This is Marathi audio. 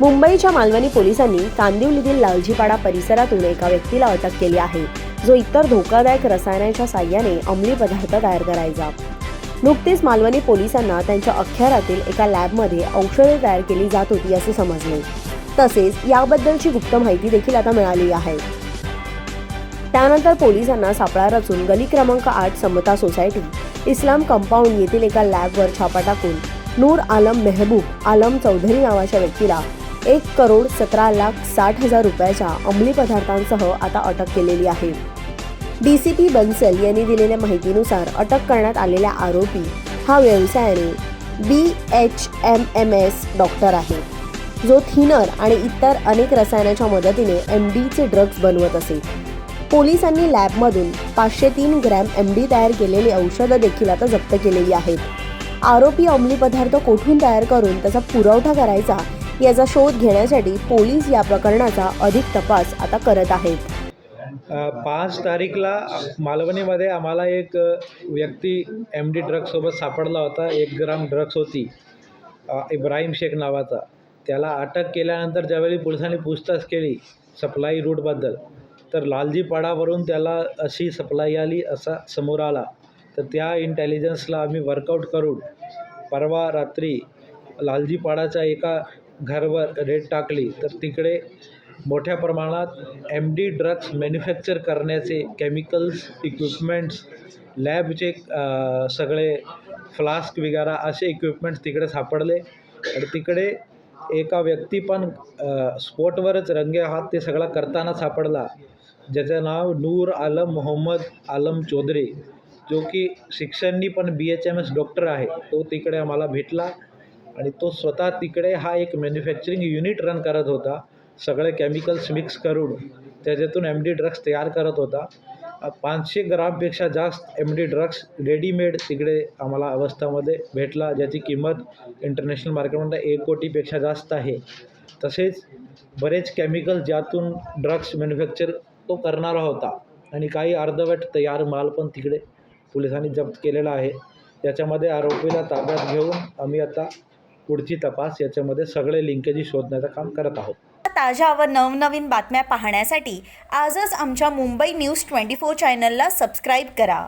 मुंबईच्या मालवणी पोलिसांनी कांदिवलीतील लालजीपाडा परिसरातून एका व्यक्तीला अटक केली आहे. जो इतर धोकादायक रसायनांच्या साह्याने अंमली पदार्थ तयार करायचा. नुकतीच मालवणी पोलिसांना त्यांच्या अख्यारातील एका लॅबमध्ये औषधे तयार केली जात होती असे समजले. तसेच याबद्दलची गुप्त माहिती देखील आता मिळाली आहे. त्यानंतर पोलिसांना सापळा रचून गली क्रमांक आठ समता सोसायटी इस्लाम कंपाऊंड येथील एका लॅबवर छापा टाकून नूर आलम मेहबूब आलम चौधरी नावाच्या व्यक्तीला एक करोड सतरा लाख साठ हजार रुपयाच्या अंमली पदार्थांसह आता अटक केलेली आहे. डी सी पी बन्सल यांनी दिलेल्या माहितीनुसार अटक करण्यात आलेला आरोपी हा व्यवसायाने B H M M S doctor आहे. जो थिनर आणि इतर अनेक रसायनाच्या मदतीने एम डीचे ड्रग्ज बनवत असे. पोलिसांनी लॅबमधून पाचशे तीन ग्रॅम एम डी तयार केलेली औषधं देखील आता जप्त केलेली आहेत. आरोपी अंमली पदार्थ कोठून तयार करून त्याचा पुरवठा करायचा याचा शोध घेण्यासाठी पोलीस या प्रकरणाचा अधिक तपास आता करत आहेत. पाच तारीखला मालवणीमध्ये आम्हाला एक व्यक्ती एम डी ड्रग्ससोबत सापडला होता. एक ग्राम ड्रग्स होती. इब्राहिम शेख नावाचा. त्याला अटक केल्यानंतर ज्यावेळी पोलिसांनी पूछताछ केली सप्लाई रूटबद्दल तर लालजीपाडावरून त्याला अशी सप्लाई आली असा समोर आला. तर त्या इंटेलिजन्सला आम्ही वर्कआउट करून परवा रात्री लालजीपाडाच्या एका घरवर रेट टाकली तर तिकडे मोठ्या प्रमाणात एम डी ड्रग्स मॅन्युफॅक्चर करण्याचे केमिकल्स इक्विपमेंट्स लॅबचे सगळे फ्लास्क वगैरे असे इक्विपमेंट्स तिकडे सापडले. आणि तिकडे एका व्यक्ती पण अ, स्पॉटवरच रंगे हात ते सगळा करताना सापडला. ज्याचं नाव नूर आलम मोहम्मद आलम चौधरी जो की शिक्षणनी पण B H M S doctor आहे. तो तिकडे आम्हाला भेटला. आणि तो स्वतः तिकडे हा एक मॅन्युफॅक्चरिंग युनिट रन करत होता. सगळे केमिकल्स मिक्स करून त्याच्यातून एम डी ड्रग्स तयार करत होता. पाचशे ग्रामपेक्षा जास्त एम डी ड्रग्स रेडीमेड तिकडे आम्हाला अवस्थामध्ये भेटला ज्याची किंमत इंटरनॅशनल मार्केटमध्ये एक कोटीपेक्षा जास्त आहे. तसेच बरेच केमिकल ज्यातून ड्रग्स मॅन्युफॅक्चर तो करणारा होता. आणि काही अर्धवट तयार माल पण तिकडे पोलिसांनी जप्त केलेला आहे. त्याच्यामध्ये आरोपीला ताब्यात घेऊन आम्ही आता पुढची तपास याच्यामध्ये सगळे लिंकेजी शोधण्याचं काम करत आहोत. ताज्या व नवनवीन बातम्या पाहण्यासाठी आजच आमच्या मुंबई न्यूज ट्वेंटी फोर चॅनलला सबस्क्राईब करा.